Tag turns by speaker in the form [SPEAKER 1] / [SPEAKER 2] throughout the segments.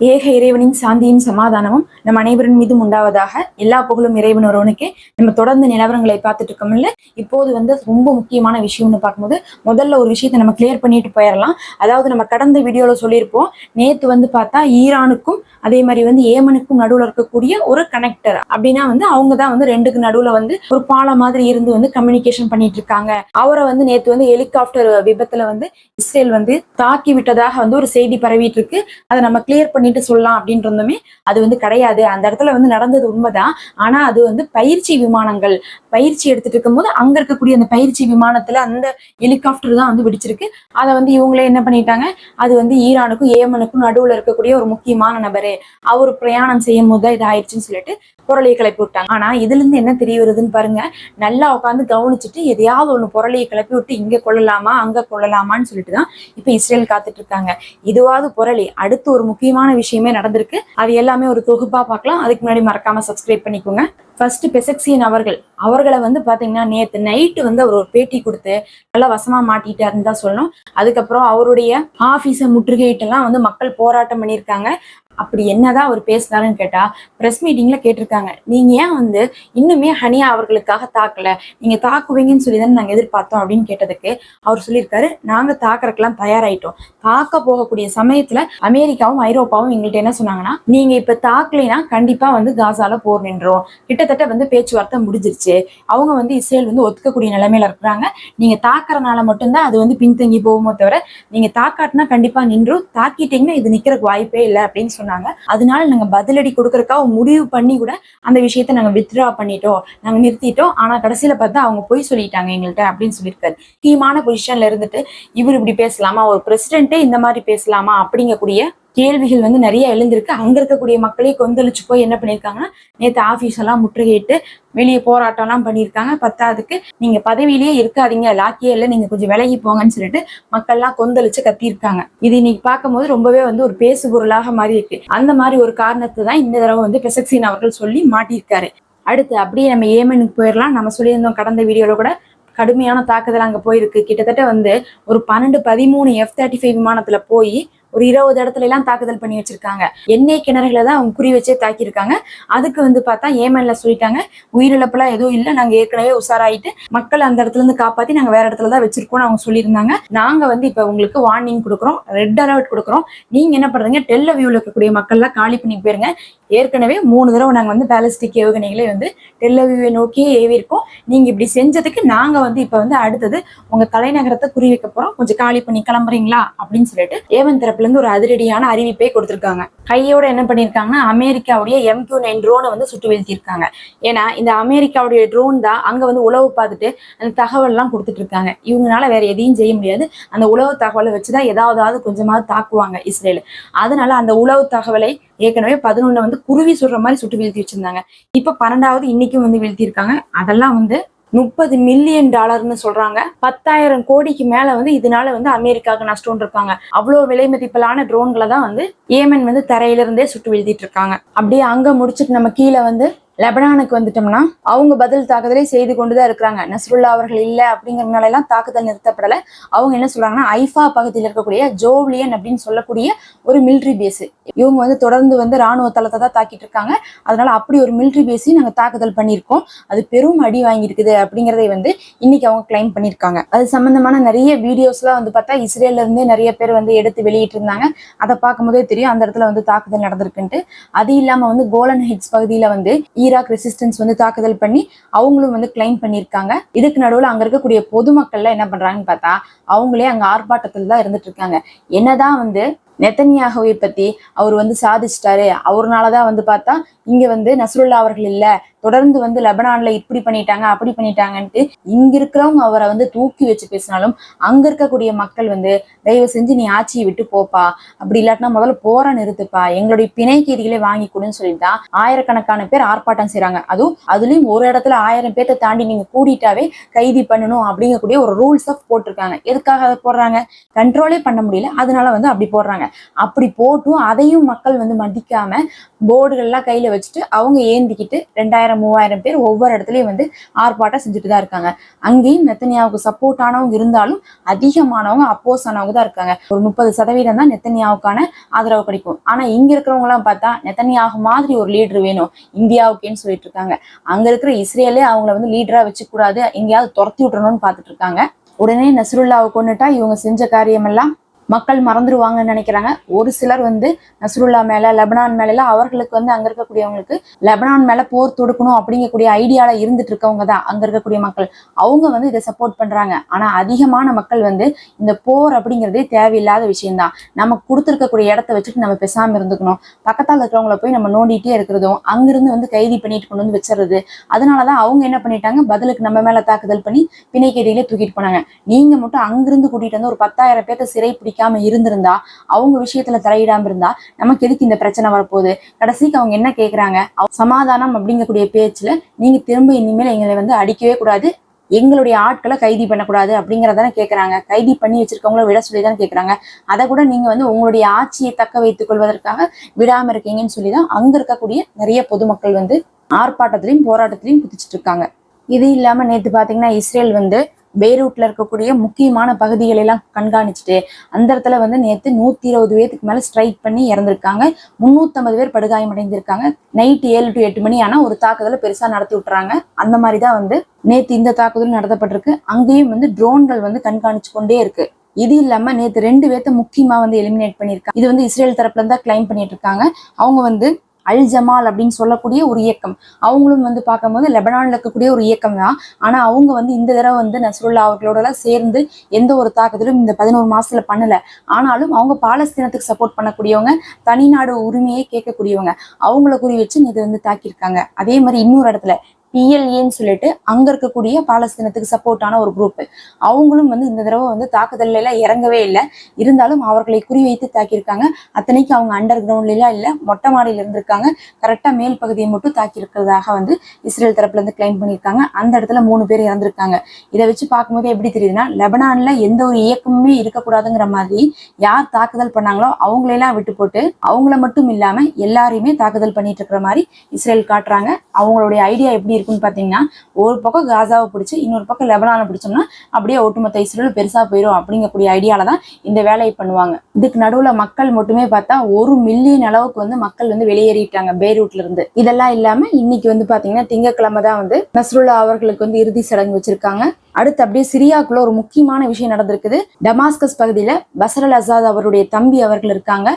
[SPEAKER 1] ஏக இறைவனின் சாந்தியும் சமாதானமும் நம் அனைவரின் மீதும் உண்டாவதாக எல்லா புகழும் இறைவன் ஒருவனுக்கே நம்ம தொடர்ந்து நிலவரங்களை பார்த்துட்டு இருக்கோம்ல இப்போது வந்து ரொம்ப முக்கியமான விஷயம்னு பார்க்கும்போது முதல்ல ஒரு விஷயத்தை நம்ம கிளியர் பண்ணிட்டு போயிடலாம் அதாவது நம்ம கடந்த வீடியோல சொல்லியிருப்போம் நேத்து வந்து பார்த்தா ஈரானுக்கும் அதே மாதிரி வந்து ஏமனுக்கும் நடுவுல இருக்கக்கூடிய ஒரு கனெக்டர் அப்படின்னா வந்து அவங்க தான் வந்து ரெண்டுக்கு நடுவுல வந்து ஒரு பாலம் மாதிரி இருந்து வந்து கம்யூனிகேஷன் பண்ணிட்டு இருக்காங்க. அவரை வந்து நேத்து வந்து ஹெலிகாப்டர் விபத்துல வந்து இஸ்ரேல் வந்து தாக்கி விட்டதாக வந்து ஒரு செய்தி பரவிட்டு இருக்கு. அதை நம்ம கிளியர் பண்ணி பண்ணிட்டு சொல்லலாம் அப்படின்றதுமே அது வந்து கிடையாது. அந்த இடத்துல வந்து நடந்தது உண்மைதான். ஆனா அது வந்து பயிற்சி விமானங்கள். பயிற்சி எடுத்துட்டு இருக்கும்போது அங்க இருக்கக்கூடிய அந்த பயிற்சி விமானத்துல அந்த ஹெலிகாப்டர் தான் வந்து வெடிச்சிருக்கு. அதை வந்து இவங்களே என்ன பண்ணிட்டாங்க? அது வந்து ஈரானுக்கும் ஏமனுக்கும் நடுவுல இருக்கக்கூடிய ஒரு முக்கியமான நபரு. அவர் பிரயாணம் செய்யும் போது தான் இது ஆயிடுச்சுன்னு சொல்லிட்டு புரளியை கிளப்பி விட்டாங்க. ஆனா இதுல இருந்து என்ன தெரிய வருதுன்னு பாருங்க. நல்லா உட்காந்து கவனிச்சுட்டு எதையாவது ஒண்ணு புரளியை கிளப்பி விட்டு இங்க கொள்ளலாமா அங்க கொள்ளலாமான்னு சொல்லிட்டு தான் இப்ப இஸ்ரேல் காத்துட்டு இருக்காங்க. இதுவாவது புரளி. அடுத்து ஒரு முக்கியமான விஷயமே நடந்திருக்கு. அது எல்லாமே ஒரு தொகுப்பா பார்க்கலாம். அதுக்கு முன்னாடி மறக்காம சப்ஸ்கிரைப் பண்ணிக்கோங்க. ஃபர்ஸ்ட் பெசக்சியன் அவர்கள். அவர்களை வந்து பாத்தீங்கன்னா நேத்து நைட்டு வந்து அவர் ஒரு பேட்டி கொடுத்து நல்லா வசமா மாட்டிட்டாருன்னு தான் சொல்லணும். அதுக்கப்புறம் அவருடைய ஆபீஸை முற்றுகையிட்டெல்லாம் வந்து மக்கள் போராட்டம் பண்ணியிருக்காங்க. அப்படி என்னதான் அவர் பேசினாருன்னு கேட்டா ப்ரெஸ் மீட்டிங்ல கேட்டிருக்காங்க. நீங்க ஏன் வந்து இன்னுமே ஹனியா அவர்களுக்காக தாக்கல? நீங்க தாக்குவீங்கன்னு சொல்லி தானே நாங்க எதிர்பார்த்தோம் அப்படின்னு கேட்டதுக்கு அவர் சொல்லியிருக்காரு நாங்க தாக்குறதுக்கெல்லாம் தயாராயிட்டோம். தாக்க போகக்கூடிய சமயத்துல அமெரிக்காவும் ஐரோப்பாவும் எங்கள்கிட்ட என்ன சொன்னாங்கன்னா நீங்க இப்ப தாக்கலைன்னா கண்டிப்பா வந்து காசால போர் நின்றோம். கிட்டத்தட்ட வந்து பேச்சுவார்த்தை முடிஞ்சிருச்சு. அவங்க வந்து இஸ்ரேல் வந்து ஒத்துக்கக்கூடிய நிலைமையில இருக்கிறாங்க. நீங்க தாக்குறனால மட்டும்தான் அது வந்து பின்தங்கி போகுமோ தவிர நீங்க தாக்காட்டினா கண்டிப்பா நின்றும் தாக்கிட்டீங்கன்னா இது நிக்கிறதுக்கு வாய்ப்பே இல்லை அப்படின்னு சொன்னாங்க. அதனால நாங்க பதிலடி கொடுக்கறதுக்காக முடிவு பண்ணி கூட அந்த விஷயத்த நாங்க வித்ட்ரா பண்ணிட்டோம். நாங்க நிறுத்திட்டோம். ஆனா கடைசியில பார்த்தா அவங்க போய் சொல்லிட்டாங்க எங்கள்கிட்ட அப்படின்னு சொல்லியிருக்காரு. முக்கியமான பொசிஷன்ல இருந்துட்டு இவர் இப்படி பேசலாமா? ஒரு பிரசிடென்ட்டே இந்த மாதிரி பேசலாமா? அப்படிங்கக்கூடிய கேள்விகள் வந்து நிறைய எழுந்திருக்கு. அங்க இருக்கக்கூடிய மக்களே கொந்தளிச்சு போய் என்ன பண்ணியிருக்காங்கன்னா நேத்து ஆபீஸ் எல்லாம் முற்றுகையிட்டு வெளியே போராட்டம் எல்லாம் பண்ணியிருக்காங்க பத்தாவதுக்கு நீங்க பதவியிலேயே இருக்காதீங்க. லாக்கியே இல்லை. நீங்க கொஞ்சம் விலகி போங்கன்னு சொல்லிட்டு மக்கள்லாம் கொந்தளிச்சு கத்தியிருக்காங்க இது இன்னைக்கு பார்க்கும்போது ரொம்பவே வந்து ஒரு பேசு பொருளாக மாறி இருக்கு அந்த மாதிரி ஒரு காரணத்தை தான் இந்த தடவை வந்து பெசக்சின் அவர்கள் சொல்லி மாட்டியிருக்காரு. அடுத்து அப்படியே நம்ம ஏமனுக்கு போயிடலாம். நம்ம சொல்லியிருந்தோம் கடந்த வீடியோல கூட கடுமையான தாக்குதல் அங்கே போயிருக்கு. கிட்டத்தட்ட வந்து ஒரு பன்னெண்டு பதிமூணு எஃப் தேர்ட்டி ஃபைவ் விமானத்தில் போய் ஒரு இருபது இடத்துல எல்லாம் தாக்குதல் பண்ணி வச்சிருக்காங்க. எண்ணெய் கிணறுகளை தான் அவங்க குறி வச்சே தாக்கியிருக்காங்க. அதுக்கு வந்து பார்த்தா ஏமன்ல சொல்லிட்டாங்க. உயிரிழப்புலாம் எதுவும் இல்லை. நாங்க ஏற்கனவே உஷாராயிட்டு மக்கள் அந்த இடத்துல இருந்து காப்பாத்தி நாங்க வேற இடத்துல தான் வச்சிருக்கோம்னு அவங்க சொல்லியிருந்தாங்க. நாங்க வந்து இப்ப உங்களுக்கு வார்னிங் கொடுக்குறோம். ரெட் அலர்ட் கொடுக்குறோம். நீங்க என்ன பண்றீங்க? டெல்ல வியூல இருக்கக்கூடிய மக்கள்லாம் காலி பண்ணி போயிருங்க. ஏற்கனவே மூணு தடவை நாங்க வந்து பேலஸ்டிக் ஏவுகணைகளை வந்து டெல்லவியூவை நோக்கியே ஏவிருக்கோம் நீங்கள் நீங்க இப்படி செஞ்சதுக்கு நாங்க வந்து இப்ப வந்து அடுத்தது உங்க தலைநகரத்தை குறி வைக்க போறோம். கொஞ்சம் காலி பண்ணி கிளம்புறீங்களா? அப்படின்னு சொல்லிட்டு ஏவன் தரப்புல இருந்து ஒரு அதிரடியான அறிவிப்பை கொடுத்திருக்காங்க. கையோட என்ன பண்ணியிருக்காங்கன்னா அமெரிக்காவுடைய எம் கியூ நைன் ட்ரோனை வந்து சுட்டு வீழ்த்தியிருக்காங்க. ஏன்னா இந்த அமெரிக்காவுடைய ட்ரோன் தான் அங்கே வந்து உளவு பார்த்துட்டு அந்த தகவல் எல்லாம் கொடுத்துட்டு இருக்காங்க இவங்களால வேற எதையும் செய்ய முடியாது. அந்த உளவு தகவலை வச்சுதான் ஏதாவது கொஞ்சமாவது தாக்குவாங்க இஸ்ரேல். அதனால அந்த உளவு தகவலை ஏற்கனவே பதினொன்னு வந்து குருவி சொல்கிற மாதிரி சுட்டு வீழ்த்தி வச்சிருந்தாங்க. இப்போ பன்னெண்டாவது இன்னைக்கும் வந்து வீழ்த்தியிருக்காங்க. அதெல்லாம் வந்து முப்பது மில்லியன் டாலர்னு சொல்றாங்க. பத்தாயிரம் கோடிக்கு மேல வந்து இதனால வந்து அமெரிக்காவுக்கு நஷ்டம் இருக்காங்க. அவ்வளவு விலை மதிப்பிலான ட்ரோன்களை தான் வந்து ஏமன் வந்து தரையில இருந்தே சுட்டு வீழ்த்திட்டு இருக்காங்க. அப்படியே அங்க முடிச்சுட்டு நம்ம கீழே வந்து லெபனானுக்கு வந்துட்டோம்னா அவங்க பதில் தாக்குதலை செய்து கொண்டுதான் இருக்கிறாங்க. நஸ்ருல்லா அவர்கள் இல்லை அப்படிங்கறதுனால எல்லாம் தாக்குதல் நிறுத்தப்படல. அவங்க என்ன சொல்றாங்கன்னா ஐஃபா பகுதியில் இருக்கக்கூடிய ஜோவ்லியன் அப்படின்னு சொல்லக்கூடிய ஒரு மிலிட்ரி பேஸ் இவங்க வந்து தொடர்ந்து வந்து ராணுவ தளத்தை தான் தாக்கிட்டு இருக்காங்க. அதனால அப்படி ஒரு மிலிட்ரி பேஸையும் நாங்க தாக்குதல் பண்ணியிருக்கோம். அது பெரும் அடி வாங்கியிருக்குது அப்படிங்கறதை வந்து இன்னைக்கு அவங்க கிளைம் பண்ணியிருக்காங்க. அது சம்பந்தமான நிறைய வீடியோஸ்லாம் வந்து பார்த்தா இஸ்ரேல்ல இருந்து நிறைய பேர் வந்து எடுத்து வெளியிட்டு இருந்தாங்க. அதை பார்க்கும்போதே தெரியும் அந்த இடத்துல வந்து தாக்குதல் நடந்திருக்குன்ட்டு. அது இல்லாம வந்து கோலன் ஹிட்ஸ் பகுதியில வந்து ஈராக் ரெசிஸ்டன்ஸ் வந்து தாக்குதல் பண்ணி அவங்களும் வந்து கிளைம் பண்ணியிருக்காங்க. இதுக்கு நடுவில் அங்கே இருக்கக்கூடிய பொதுமக்கள்லாம் என்ன பண்ணுறாங்கன்னு பார்த்தா அவங்களே அங்கே ஆர்ப்பாட்டத்தில் தான் இருந்துட்டு இருக்காங்க. என்னதான் வந்து நெத்தன்யாகவை பத்தி அவர் வந்து சாதிச்சிட்டாரு. அவர்னாலதான் வந்து பார்த்தா இங்க வந்து நசுருல்லா அவர்கள் இல்ல. தொடர்ந்து வந்து லெபனான்ல இப்படி பண்ணிட்டாங்க அப்படி பண்ணிட்டாங்கன்ட்டு இங்க இருக்கிறவங்க அவரை வந்து தூக்கி வச்சு பேசினாலும் அங்க இருக்கக்கூடிய மக்கள் வந்து தயவு செஞ்சு நீ ஆட்சியை விட்டு போப்பா. அப்படி இல்லாட்டினா முதல்ல போற நிறுத்துப்பா. எங்களுடைய பிணை கைதிகளை வாங்கி கொடுன்னு சொல்லிட்டு ஆயிரக்கணக்கான பேர் ஆர்ப்பாட்டம் செய்கிறாங்க அதுவும் அதுலயும் ஒரு இடத்துல ஆயிரம் பேர்த்த தாண்டி நீங்க கூடிட்டாவே கைதி பண்ணணும் அப்படிங்கக்கூடிய ஒரு ரூல்ஸ் ஆஃப் போட்டிருக்காங்க. எதுக்காக அதை போடுறாங்க? கண்ட்ரோலே பண்ண முடியல. அதனால வந்து அப்படி போடுறாங்க. அப்படி போட்டும் அதையும் மக்கள் வந்து மதிக்காம போர்டுகள்லாம் கையில வச்சுட்டு அவங்க ஏந்திக்கிட்டு ரெண்டாயிரம் மூவாயிரம் பேர் ஒவ்வொரு இடத்துலயும் வந்து ஆர்ப்பாட்டம் செஞ்சுட்டு தான் இருக்காங்க. அங்கேயும் நெத்தனியாவுக்கு சப்போர்ட் ஆனவங்க இருந்தாலும் அதிகமானவங்க அப்போஸ் ஆனவங்க தான் இருக்காங்க. ஒரு முப்பது சதவீதம் தான் நெத்தனியாவுக்கான ஆதரவு கிடைக்கும். ஆனா இங்க இருக்கிறவங்க எல்லாம் பார்த்தா நெத்தனியாக மாதிரி ஒரு லீடர் வேணும். இந்தியாவுக்கேன்னு சொல்லிட்டு இருக்காங்க. அங்க இருக்கிற இஸ்ரேலே அவங்கள வந்து லீடரா வச்சுக்கூடாது. எங்கேயாவது துரத்தி விட்டுறணும்னு பார்த்துட்டு இருக்காங்க. உடனே நசுருல்லாவை கொண்டுட்டா இவங்க செஞ்ச காரியமெல்லாம் மக்கள் மறந்துடுவாங்கன்னு நினைக்கிறாங்க. ஒரு சிலர் வந்து நசுருல்லா மேல லெபனான் மேல எல்லாம் அவர்களுக்கு வந்து அங்க இருக்கக்கூடியவங்களுக்கு லெபனான் மேல போர் தொடுக்கணும் அப்படிங்கக்கூடிய ஐடியால இருந்துட்டு இருக்கவங்க தான் அங்க இருக்கக்கூடிய மக்கள். அவங்க வந்து இதை சப்போர்ட் பண்றாங்க. ஆனா அதிகமான மக்கள் வந்து இந்த போர் அப்படிங்கிறதே தேவையில்லாத விஷயம்தான். நம்ம கொடுத்துருக்கக்கூடிய இடத்த வச்சுட்டு நம்ம பேசாமல் இருந்துக்கணும். பக்கத்தால் இருக்கிறவங்கள போய் நம்ம நோண்டிட்டே இருக்கிறதும் அங்கிருந்து வந்து கைதி பண்ணிட்டு கொண்டு வந்து வச்சிடுறது அதனாலதான் அவங்க என்ன பண்ணிட்டாங்க? பதிலுக்கு நம்ம மேல தாக்குதல் பண்ணி பிணைக்கேதியிலே தூக்கிட்டு போனாங்க. நீங்க மட்டும் அங்கிருந்து கூட்டிட்டு வந்து ஒரு பத்தாயிரம் பேர்த்த சிறை பிடிக்காம இருந்திருந்தா அவங்க விஷயத்துல தலையிடாம இருந்தா நமக்கு எதுக்கு இந்த பிரச்சனை வரப்போகுது? கடைசிக்கு அவங்க என்ன கேக்குறாங்க? சமாதானம் அப்படிங்கக்கூடிய பேச்சுல நீங்க திரும்ப இனிமேல் எங்களை வந்து அடிக்கவே கூடாது. எங்களுடைய ஆட்களை கைதி பண்ணக்கூடாது அப்படிங்கிறதான கேக்குறாங்க. கைதி பண்ணி வச்சிருக்கவங்கள விட சொல்லி தான் கேக்குறாங்க. அதை கூட நீங்க வந்து உங்களுடைய ஆட்சியை தக்க வைத்துக் கொள்வதற்காக விடாம இருக்கீங்கன்னு சொல்லி தான் அங்க இருக்கக்கூடிய நிறைய பொதுமக்கள் வந்து ஆர்ப்பாட்டத்திலையும் போராட்டத்திலையும் குதிச்சிட்டு இருக்காங்க. இது இல்லாம நேத்து பாத்தீங்கன்னா இஸ்ரேல் வந்து பெய்ரூட்ல இருக்கக்கூடிய முக்கியமான பகுதிகளை எல்லாம் கண்காணிச்சுட்டு அந்த இடத்துல வந்து நேத்து நூத்தி இருபது பேத்துக்கு மேல ஸ்ட்ரைக் பண்ணி இறந்திருக்காங்க. முன்னூத்தம்பது பேர் படுகாயம் அடைந்திருக்காங்க. நைட் ஏழு டு எட்டு மணி ஆனா ஒரு தாக்குதலை பெருசா நடத்தி விட்டுறாங்க. அந்த மாதிரி தான் வந்து நேத்து இந்த தாக்குதல் நடத்தப்பட்டிருக்கு. அங்கேயும் வந்து ட்ரோன்கள் வந்து கண்காணிச்சு கொண்டே இருக்கு. இது இல்லாம நேத்து ரெண்டு பேர்த்த முக்கியமா வந்து எலிமினேட் பண்ணியிருக்காங்க இது வந்து இஸ்ரேல் தரப்புல இருந்தா கிளைம் பண்ணிட்டு இருக்காங்க. அவங்க வந்து அல் ஜமால் அப்படின்னு சொல்லக்கூடிய ஒரு இயக்கம். அவங்களும் வந்து பார்க்கும்போது லெபனான்ல இருக்கக்கூடிய ஒரு இயக்கம் தான். ஆனா அவங்க வந்து இந்த தடவை வந்து நஸ்ருல்லா அவர்களோட சேர்ந்து எந்த ஒரு தாக்குதலும் இந்த பதினோரு மாசத்துல பண்ணல. ஆனாலும் அவங்க பாலஸ்தீனத்துக்கு சப்போர்ட் பண்ணக்கூடியவங்க தனிநாடு உரிமையை கேட்கக்கூடியவங்க. அவங்கள குறி வச்சு இது வந்து தாக்கியிருக்காங்க. அதே மாதிரி இன்னொரு இடத்துல பிஎல்ஏன்னு சொல்லிட்டு அங்க இருக்கக்கூடிய பாலஸ்தீனத்துக்கு சப்போர்ட்டான ஒரு குரூப் அவங்களும் வந்து இந்த தடவை வந்து தாக்குதல் எல்லாம் இறங்கவே இல்லை. இருந்தாலும் அவர்களை குறிவைத்து தாக்கியிருக்காங்க. அத்தனைக்கு அவங்க அண்டர் கிரவுண்ட்லாம் இல்லை மொட்டை மாடியில இருந்திருக்காங்க. கரெக்டா மேல் பகுதியை மட்டும் தாக்கி இருக்கிறதாக வந்து இஸ்ரேல் தரப்புல இருந்து கிளைம் பண்ணியிருக்காங்க. அந்த இடத்துல மூணு பேர் இறந்திருக்காங்க. இதை வச்சு பார்க்கும்போது எப்படி தெரியுதுன்னா லெபனான்ல எந்த ஒரு இயக்கமுமே இருக்கக்கூடாதுங்கிற மாதிரி யார் தாக்குதல் பண்ணாங்களோ அவங்களெல்லாம் விட்டு போட்டு அவங்கள மட்டும் இல்லாம எல்லாரையுமே தாக்குதல் பண்ணிட்டு இருக்கிற மாதிரி இஸ்ரேல் காட்டுறாங்க. அவங்களுடைய ஐடியா எப்படி இருக்கு இருக்குன்னு பார்த்தீங்கன்னா ஒரு பக்கம் காசாவை பிடிச்சி இன்னொரு பக்கம் லெபனானை பிடிச்சோம்னா அப்படியே ஒட்டுமொத்த இஸ்ரேல் பெருசாக போயிடும் அப்படிங்கக்கூடிய ஐடியால தான் இந்த வேலையை பண்ணுவாங்க. இதுக்கு நடுவில் மக்கள் மட்டுமே பார்த்தா ஒரு மில்லியன் அளவுக்கு வந்து மக்கள் வந்து வெளியேறிட்டாங்க பேரூட்ல இருந்து. இதெல்லாம் இல்லாமல் இன்னைக்கு வந்து பார்த்தீங்கன்னா திங்கட்கிழமை தான் வந்து நஸ்ருல்லா அவர்களுக்கு வந்து இறுதி சடங்கு வச்சிருக்காங்க. அடுத்து அப்படியே சிரியாக்குள்ள ஒரு முக்கியமான விஷயம் நடந்திருக்குது. டமாஸ்கஸ் பகுதியில பசரல் அசாத் அவருடைய தம்பி அவர்கள் இருக்காங்க.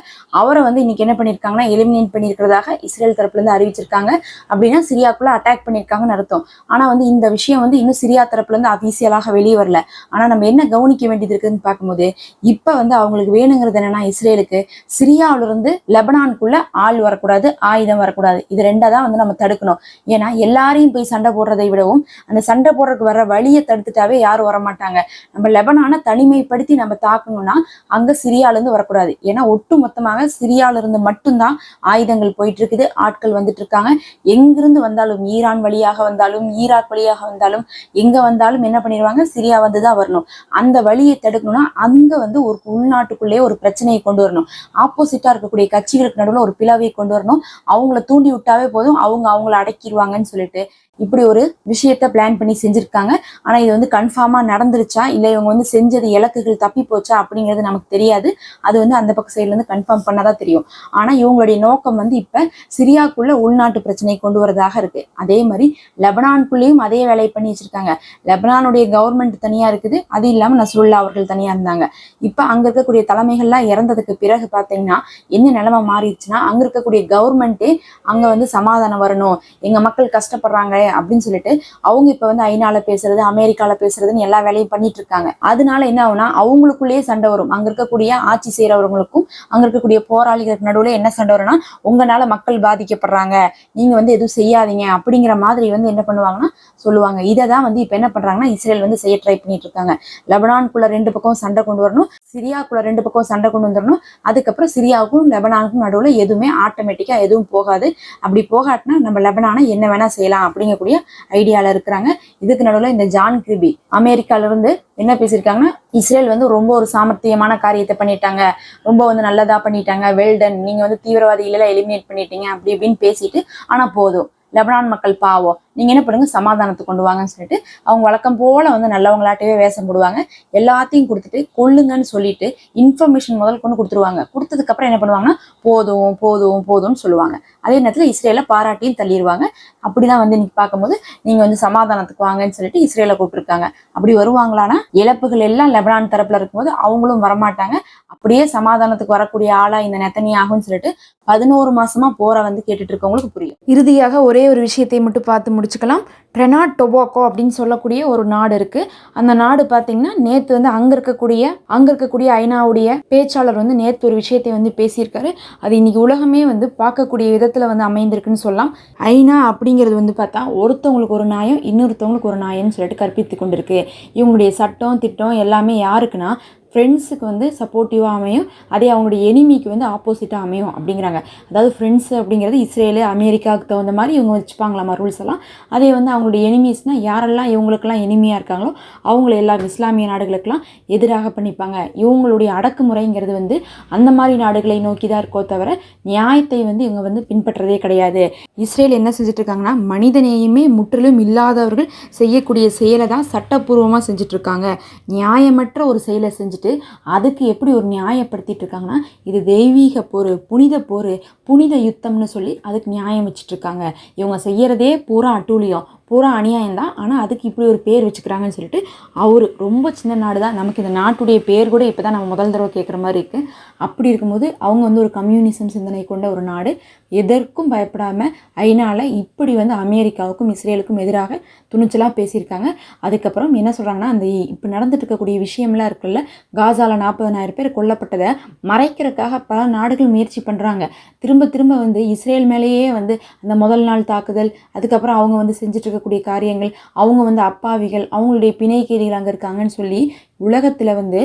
[SPEAKER 1] அவரை வந்து இன்னைக்கு என்ன பண்ணிருக்காங்கன்னா எலிமினேட் பண்ணியிருக்கிறதாக இஸ்ரேல் தரப்புல இருந்து அறிவிச்சிருக்காங்க. அப்படின்னா சிரியாக்குள்ள அட்டாக் பண்ணியிருக்காங்கன்னு அர்த்தம். ஆனா வந்து இந்த விஷயம் வந்து இன்னும் சிரியா தரப்புல இருந்து அபிஷியலாக வெளியே வரல. ஆனா நம்ம என்ன கவனிக்க வேண்டியது இருக்குதுன்னு பார்க்கும்போது இப்ப வந்து அவங்களுக்கு வேணுங்கிறது என்னன்னா இஸ்ரேலுக்கு. சிரியாவில இருந்து லெபனானுக்குள்ள ஆள் வரக்கூடாது ஆயுதம் வரக்கூடாது. இது ரெண்டா தான் வந்து நம்ம தடுக்கணும். ஏன்னா எல்லாரையும் போய் சண்டை போடுறதை விடவும் அந்த சண்டை போடுறதுக்கு வர வழியை தடுத்து எடுத்துட்டாவே யாரும் வர மாட்டாங்க நம்ம லெபனான தனிமைப்படுத்தி நம்ம தாக்கணும்னா அங்க சிரியால இருந்து வரக்கூடாது. ஏன்னா ஒட்டு மொத்தமாக சிரியால இருந்து மட்டும்தான் ஆயுதங்கள் போயிட்டு இருக்குது ஆட்கள் வந்துட்டு இருக்காங்க எங்கிருந்து வந்தாலும் ஈரான் வழியாக வந்தாலும் ஈராக் வழியாக வந்தாலும் எங்க வந்தாலும் என்ன பண்ணிடுவாங்க சிரியா வந்து தான் வரணும். அந்த வழியை தடுக்கணும்னா அங்க வந்து ஒரு உள்நாட்டுக்குள்ளேயே ஒரு பிரச்சனையை கொண்டு வரணும். ஆப்போசிட்டா இருக்கக்கூடிய கட்சிகளுக்கு நடுவில் ஒரு பிளவை கொண்டு வரணும். அவங்கள தூண்டி விட்டாவே போதும். அவங்க அவங்கள அடக்கிடுவாங்கன்னு சொல்லிட்டு இப்படி ஒரு விஷயத்த பிளான் பண்ணி செஞ்சிருக்காங்க. ஆனா இது வந்து கன்ஃபார்மா நடந்துருச்சா? இல்ல இவங்க வந்து செஞ்சது இலக்குகள் தப்பி போச்சா? அப்படிங்கிறது நமக்கு தெரியாது. அது வந்து அந்த பக்கம் சைட்ல இருந்து கன்ஃபார்ம் பண்ணாதான் தெரியும். ஆனா இவங்களுடைய நோக்கம் வந்து இப்ப சிரியாக்குள்ள உள்நாட்டு பிரச்சனை கொண்டு வரதாக இருக்கு. அதே மாதிரி லெபனான்குள்ளேயும் அதே வேலையை பண்ணி வச்சிருக்காங்க. லெபனானுடைய கவர்மெண்ட் தனியா இருக்குது. அது இல்லாம நசுருல்லா அவர்கள் தனியா இருந்தாங்க. இப்ப அங்க இருக்கக்கூடிய தலைமைகள்லாம் இறந்ததுக்கு பிறகு பாத்தீங்கன்னா என்ன நிலைமை மாறிடுச்சுன்னா அங்க இருக்கக்கூடிய கவர்மெண்ட்டே அங்க வந்து சமாதானம் வரணும். எங்க மக்கள் கஷ்டப்படுறாங்க அப்படின்னு சொல்லிட்டு அவங்க இப்ப வந்து ஐநால பேசுறது அமெரிக்கால பேசுறதுன்னு எல்லா வேலையும் பண்ணிட்டு இருக்காங்க அதனால என்ன ஆகும்னா அவங்களுக்குள்ளேயே சண்டை வரும். அங்க இருக்கக்கூடிய ஆட்சி செய்யறவங்களுக்கும் அங்க இருக்கக்கூடிய போராளிகளுக்கு நடுவுல என்ன சண்டை வரும்னா உங்களால மக்கள் பாதிக்கப்படுறாங்க. நீங்க வந்து எதுவும் செய்யாதீங்க அப்படிங்கிற மாதிரி வந்து என்ன பண்ணுவாங்கன்னா சொல்லுவாங்க. இதை தான் வந்து இப்ப என்ன பண்றாங்கன்னா இஸ்ரேல் வந்து செய்ய ட்ரை பண்ணிட்டு இருக்காங்க லெபனான்குள்ள ரெண்டு பக்கம் சண்டை கொண்டு வரணும். சிரியாக்குள்ள ரெண்டு பக்கம் சண்டை கொண்டு வந்துடணும் அதுக்கப்புறம் சிரியாவுக்கும் லெபனானுக்கும் நடுவுல எதுவுமே ஆட்டோமேட்டிக்காக எதுவும் போகாது. அப்படி போகாட்டினா நம்ம லெபனானை என்ன வேணா செய்யலாம் பேசக்கூடிய ஐடியால இருக்கிறாங்க. இதுக்கு நடுவுல இந்த ஜான் கிரிபி அமெரிக்கால இருந்து என்ன பேசியிருக்காங்கன்னா இஸ்ரேல் வந்து ரொம்ப ஒரு சாமர்த்தியமான காரியத்தை பண்ணிட்டாங்க. ரொம்ப வந்து நல்லதா பண்ணிட்டாங்க. வெல்டன் நீங்க வந்து தீவிரவாதிகளெல்லாம் எலிமினேட் பண்ணிட்டீங்க அப்படி இப்படின்னு பேசிட்டு ஆனா போதும். லெபனான் மக்கள் பாவம். நீங்க என்ன பண்ணுங்க சமாதானத்தை கொண்டு வாங்கன்னு சொல்லிட்டு அவங்க வழக்கம் போல் வந்து நல்லவங்களாட்டவே வேஷம் போடுவாங்க. எல்லாத்தையும் கொடுத்துட்டு கொள்ளுங்கன்னு சொல்லிட்டு இன்ஃபர்மேஷன் முதல் கொண்டு கொடுத்துருவாங்க. கொடுத்ததுக்கப்புறம் என்ன பண்ணுவாங்கன்னா போதும் போதும் போதும்னு சொல்லுவாங்க. அதே நேரத்தில் இஸ்ரேலை பாராட்டியும் தள்ளிடுவாங்க அப்படிதான் வந்து இன்னைக்கு பார்க்கும்போது நீங்கள் வந்து சமாதானத்துக்கு வாங்கன்னு சொல்லிட்டு இஸ்ரேலை கூப்பிட்டுருக்காங்க. அப்படி வருவாங்களான்னா இழப்புகள் எல்லாம் லெபனான் தரப்புல இருக்கும்போது அவங்களும் வரமாட்டாங்க. அப்படியே சமாதானத்துக்கு வரக்கூடிய ஆளா இந்த நெத்தனி ஆகும்னு சொல்லிட்டு பதினோரு மாசமா போற வந்து கேட்டுட்டு இருக்கவங்களுக்கு புரியும். இறுதியாக ஒரே ஒரு விஷயத்தை மட்டும் பார்த்து முடிச்சு முடிச்சுக்கலாம் ட்ரெனாட் டொபாக்கோ அப்படின்னு சொல்லக்கூடிய ஒரு நாடு இருக்கு. அந்த நாடு பார்த்தீங்கன்னா நேற்று வந்து அங்க இருக்கக்கூடிய அங்க இருக்கக்கூடிய ஐநாவுடைய பேச்சாளர் வந்து நேற்று ஒரு விஷயத்தை வந்து பேசியிருக்காரு. அது இன்னைக்கு உலகமே வந்து பார்க்கக்கூடிய விதத்துல வந்து அமைந்திருக்குன்னு சொல்லலாம். ஐநா அப்படிங்கிறது வந்து பார்த்தா ஒருத்தவங்களுக்கு ஒரு நியாயம் இன்னொருத்தவங்களுக்கு ஒரு நியாயம்னு சொல்லிட்டு கற்பித்து கொண்டிருக்கு. இவங்களுடைய சட்டம் திட்டம் எல்லாமே யாருக்குன்னா ஃப்ரெண்ட்ஸுக்கு வந்து சப்போர்ட்டிவாக அமையும். அதே அவங்களுடைய எனிமிக்கு வந்து ஆப்போசிட்டாக அமையும் அப்படிங்கிறாங்க. அதாவது ஃப்ரெண்ட்ஸ் அப்படிங்கிறது இஸ்ரேலு அமெரிக்காவுக்கு தகுந்த மாதிரி இவங்க வச்சுப்பாங்களாமா ரூல்ஸ் எல்லாம். அதே வந்து அவங்களுடைய எனிமீஸ்னால் யாரெல்லாம் இவங்களுக்கெல்லாம் எனிமியாக இருக்காங்களோ அவங்கள எல்லாம் இஸ்லாமிய நாடுகளுக்கெல்லாம் எதிராக பண்ணிப்பாங்க. இவங்களுடைய அடக்குமுறைங்கிறது வந்து அந்த மாதிரி நாடுகளை நோக்கி தான் இருக்கோ தவிர நியாயத்தை வந்து இவங்க வந்து பின்பற்றதே கிடையாது. இஸ்ரேல் என்ன செஞ்சுட்டு இருக்காங்கன்னா மனிதநேயமே முற்றிலும் இல்லாதவர்கள் செய்யக்கூடிய செயலை தான் சட்டப்பூர்வமாக செஞ்சுட்டு இருக்காங்க நியாயமற்ற ஒரு செயலை செஞ்சுட்டு அதுக்கு எப்படி ஒரு நியாயப்படுத்திட்டு இருக்காங்கன்னா இது தெய்வீக போர் புனித போர் புனித யுத்தம்னு சொல்லி அதுக்கு நியாயம் வச்சுட்டு இருக்காங்க. இவங்க செய்கிறதே பூரா அட்டூழியம். பூரா அநியாயம் தான் ஆனால் அதுக்கு இப்படி ஒரு பேர் வச்சுக்கிறாங்கன்னு சொல்லிட்டு அவர் ரொம்ப சின்ன நாடு தான் நமக்கு இந்த நாட்டுடைய பேர் கூட இப்போ தான் நம்ம முதல் தடவை கேட்குற மாதிரி இருக்குது அப்படி இருக்கும்போது அவங்க வந்து ஒரு கம்யூனிசம் சிந்தனை கொண்ட ஒரு நாடு. எதற்கும் பயப்படாமல் ஐநாவில் இப்படி வந்து அமெரிக்காவுக்கும் இஸ்ரேலுக்கும் எதிராக துணிச்சலாக பேசியிருக்காங்க. அதுக்கப்புறம் என்ன சொல்கிறாங்கன்னா அந்த இப்போ நடந்துட்டு இருக்கக்கூடிய விஷயம்லாம் இருக்குல்ல காசால நாற்பதனாயிரம் பேர் கொல்லப்பட்டதை மறைக்கிறதுக்காக பல நாடுகள் முயற்சி பண்ணுறாங்க திரும்ப திரும்ப வந்து இஸ்ரேல் மேலேயே வந்து அந்த முதல் நாள் தாக்குதல் அதுக்கப்புறம் அவங்க வந்து செஞ்சுட்டு இருக்கக்கூடிய காரியங்கள் அவங்க வந்து அப்பாவிகள் அவங்களுடைய பிணைக்கீதிகள் அங்கே இருக்காங்கன்னு சொல்லி உலகத்தில் வந்து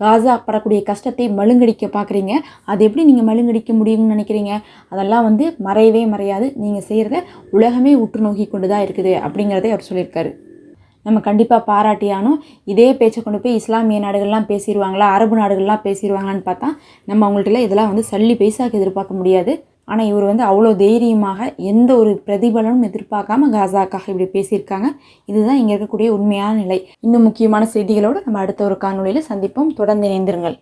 [SPEAKER 1] காசா படக்கூடிய கஷ்டத்தை மழுங்கடிக்க பார்க்குறீங்க அது எப்படி நீங்கள் மழுங்கடிக்க முடியும்னு நினைக்கிறீங்க? அதெல்லாம் வந்து மறையவே மறையாது. நீங்கள் செய்கிறத உலகமே உற்று நோக்கி கொண்டு தான் இருக்குது அப்படிங்கிறதே அவர் சொல்லியிருக்காரு. நம்ம கண்டிப்பாக பாராட்டியானும் இதே பேச்சை கொண்டு போய் இஸ்லாமிய நாடுகள்லாம் பேசிடுவாங்களா? அரபு நாடுகள்லாம் பேசிடுவாங்களான்னு பார்த்தா நம்ம அவங்கள்ட்ட இதெல்லாம் வந்து சல்லி பைசாக்கு எதிர்பார்க்க முடியாது. ஆனால் இவர் வந்து அவ்வளோ தைரியமாக எந்த ஒரு பிரதிபலனும் எதிர்பார்க்காம காசாக்காக இப்படி பேசியிருக்காங்க. இதுதான் இங்கே இருக்கக்கூடிய உண்மையான நிலை. இன்னும் முக்கியமான செய்திகளோடு நம்ம அடுத்த ஒரு காணொலியில் சந்திப்போம். தொடர்ந்து இணைந்திருங்கள்.